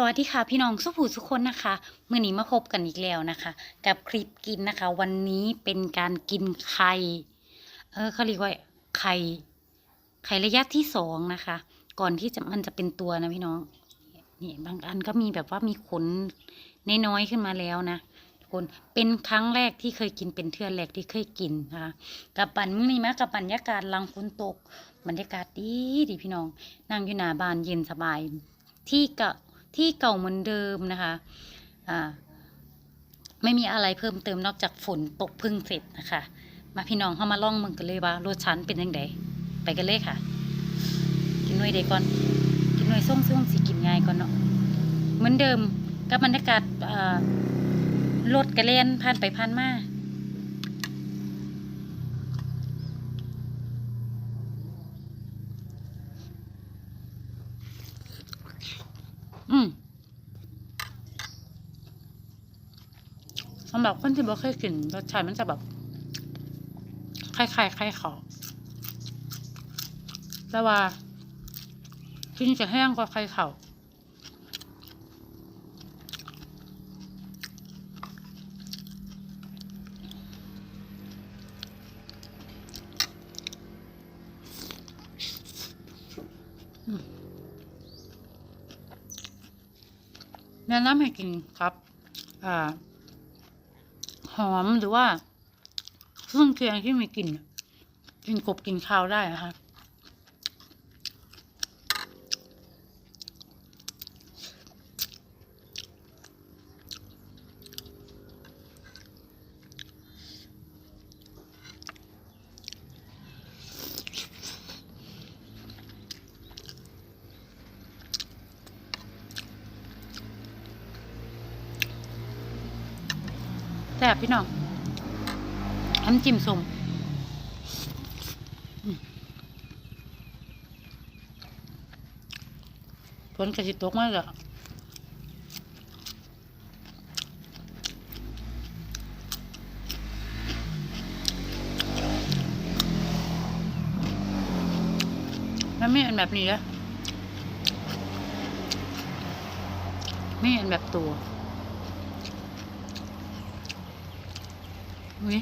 สวัสดีค่ะพี่น้องสุภูทุกคนนะคะเมื่อนี้มาพบกันอีกแล้วนะคะ กับคลิปกินนะคะ วันนี้เป็นการกินไข่เออเขาเรียกว่าไข่ไข่ระยะที่สองนะคะ ก่อนที่จะมันจะเป็นตัวนะพี่น้องนี่บางอันก็มีแบบว่ามีขนน้อยๆขึ้นมาแล้วนะทุกคนเป็นครั้งแรกที่เคยกินเป็นเทื่อแรกที่เคยกินนะคะกับปันมื้อนี้มากับบรรยากาศลังฝนตก บรรยากาศดีดีพี่น้องนั่งอยู่หน้าบ้านเย็นสบาย ที่ก่า ที่เก่าเหมือนเดิมนะคะอ่าไม่มีอะไรเพิ่มเติมนอกจากฝนตกพึ่งเสร็จนะคะ มาพี่น้องเข้ามาล่องมึงกันเลยว่ารสชันเป็นยังไงไปกันเลยค่ะ กินหน่วยเด็กก่อน กินหน่วยส้มส้มสิกินง่ายก่อนเนาะเหมือนเดิมกับบรรยากาศอ่ารถกระเล่นผ่านไปผ่านมา อืมสำหรับคนที่บ่เคยกินรสชาติมันจะแบบคล้ายๆคล้ายเขาแต่ว่าที่นี่จะแห้งกว่าไข่เขา แนะนำให้กินครับอ่าหอมหรือว่าเครื่องเคียงที่มีกลิ่นกินกบกินข้าวได้นะคะ แซ่บพี่น้องน้ำจิ้มสมอืมฝนกระสิตกมากเลยแล้วไม่อันแบบนี้แล้วไม่อันแบบตัว อุ้ย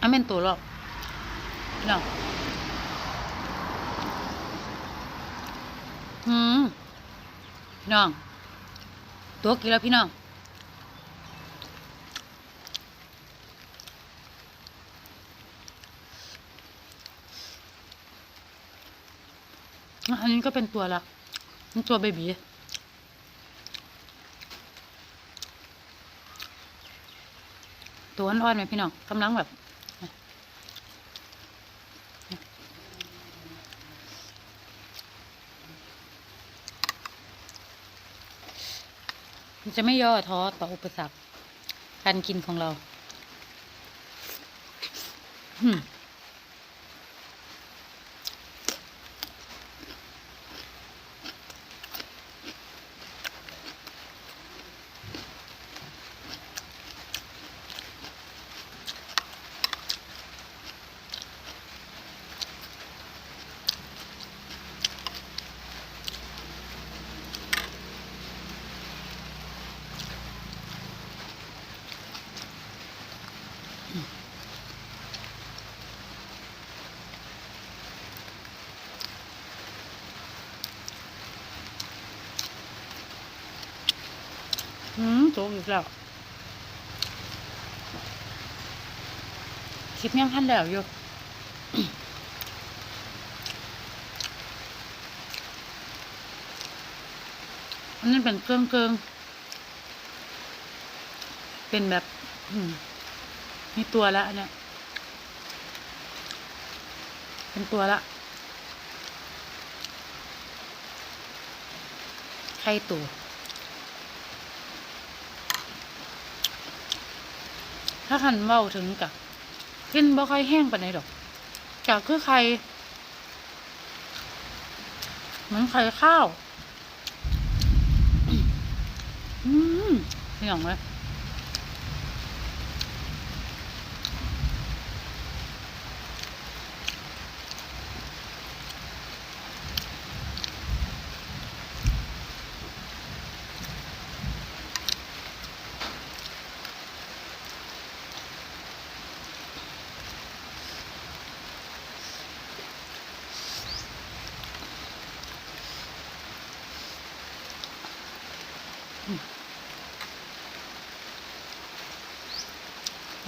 อันเป็นตัวหรอกพี่น้องอืมพี่น้อง ตัวกี่แล้วพี่น้องอันนี้ก็เป็นตัวละตัวเบบี ตัวอ่อนๆไหมพี่น้องกำลังแบบจะไม่ย่อท้อต่ออุปสรรคการกินของเราอื อืมโตอีกแล้วคลิปยังทันแล้วอยู่อันนั้เป็นเครื่องเกิงเป็นแบบมีตัวแล้วเนี่ย เป็นตัวละไข่ตัว ถ้าคันเว้าถึงกะกินบ่ค่อยแห้งปานใดดอกกคือไข่เหมือนไข่ข้าว อืมนี่หยังเลย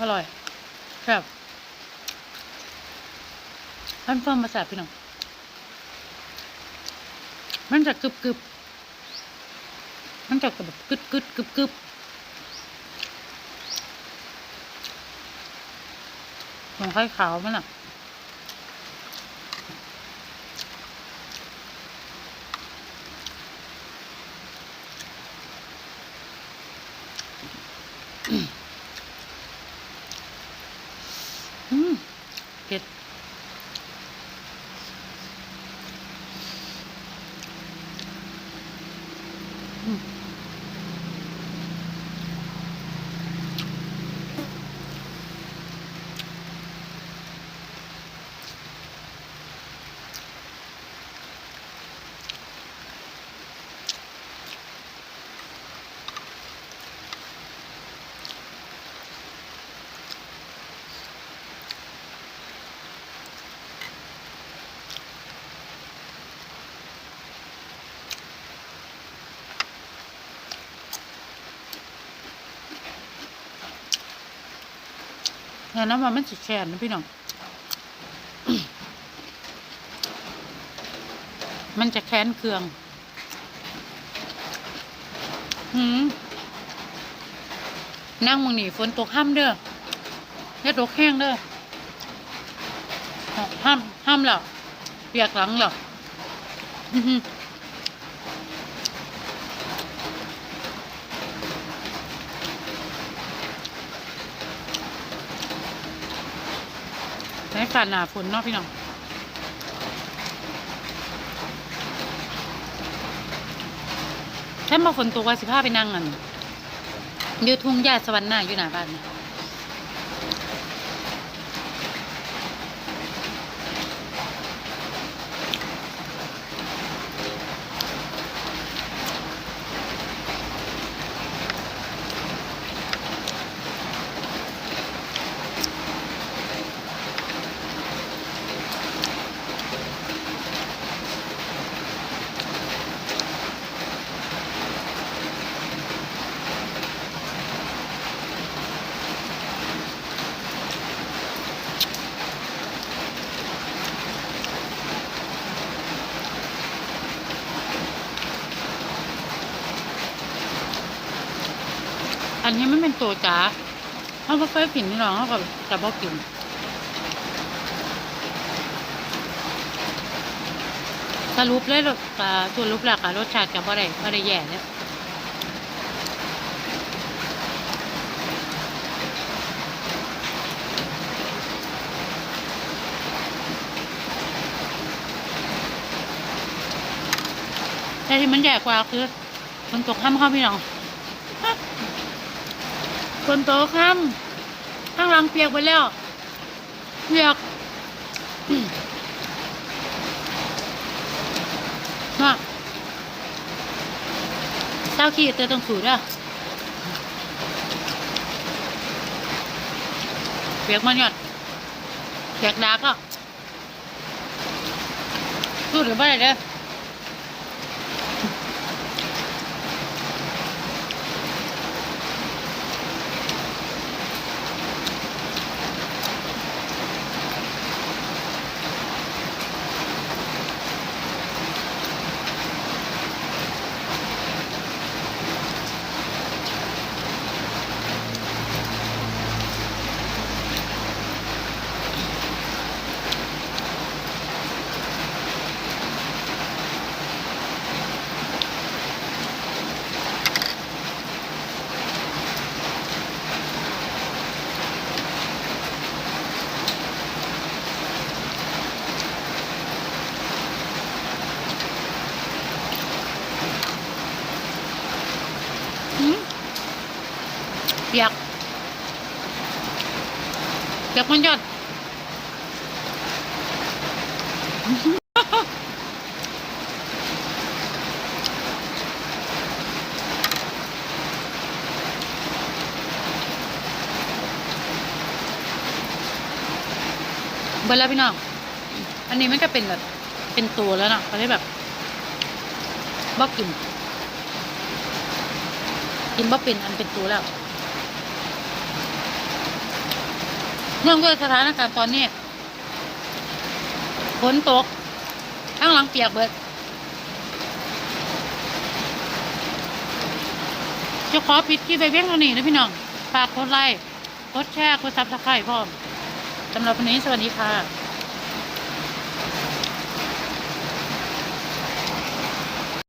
อร่อยครับพันเฟิร์มมาแสบพี่น้อง มันจะกรึบกรึบมันจะแบบกึดกึดกึบกึบของไข่ขาวมันอะ แล้วน้ำมันมันสิแข็งนะพี่น้อง มันจะแค้นเครื่องหืมนั่งมึงหนีฝนตกห้ามเด้ออย่าตกแห้งเด้อห้ามห้ามแล้วเปียกหลังแล้วอื้ อหือในการหนาฝนเนาะพี่น้องถ้ามาฝนตกว่าสิพาไปนั่งอันอยู่ทุ่งหญ้าสวรรค์หน้าอยู่หน้าบ้านนะ อันนี้มันเป็นตัวจ๋าเขาไม่เคยกินพี่น้องเขาก็จะบอกกินสรุปเลยรสอ่าสรุปแล้วก็รสชาติกับบ่ได้บ่ได้แย่เลยแต่ที่มันแย่กว่าคือฝนตกข้ามเข้าพี่น้อง ฝนตกข้ามข้างหลังเปียกไปแล้วเปียกมาเจ้าขี้เตอต้องสูดอะเปียกมันหยดเปียกดากอะสูดหรือไม่ได้เด้อ เปียกเปียกมันหยดเบอร์แล้วพี่น้อง อันนี้มันก็เป็นแบบ เป็นตัวแล้วนะเขาได้แบบบอกกิน กินบ่เป็นอันเป็นตัวแล้ว เนื่องด้วยสถานการณ์ตอนนี้ฝนตกข้างหลังเปียกเบิดจะขอปิดที่ไปเพียงเท่านี้นะพี่น้องฝากกดไลค์กดแชร์กดซับสไครต์พร้อมสำหรับวันนี้สวัสดีค่ะ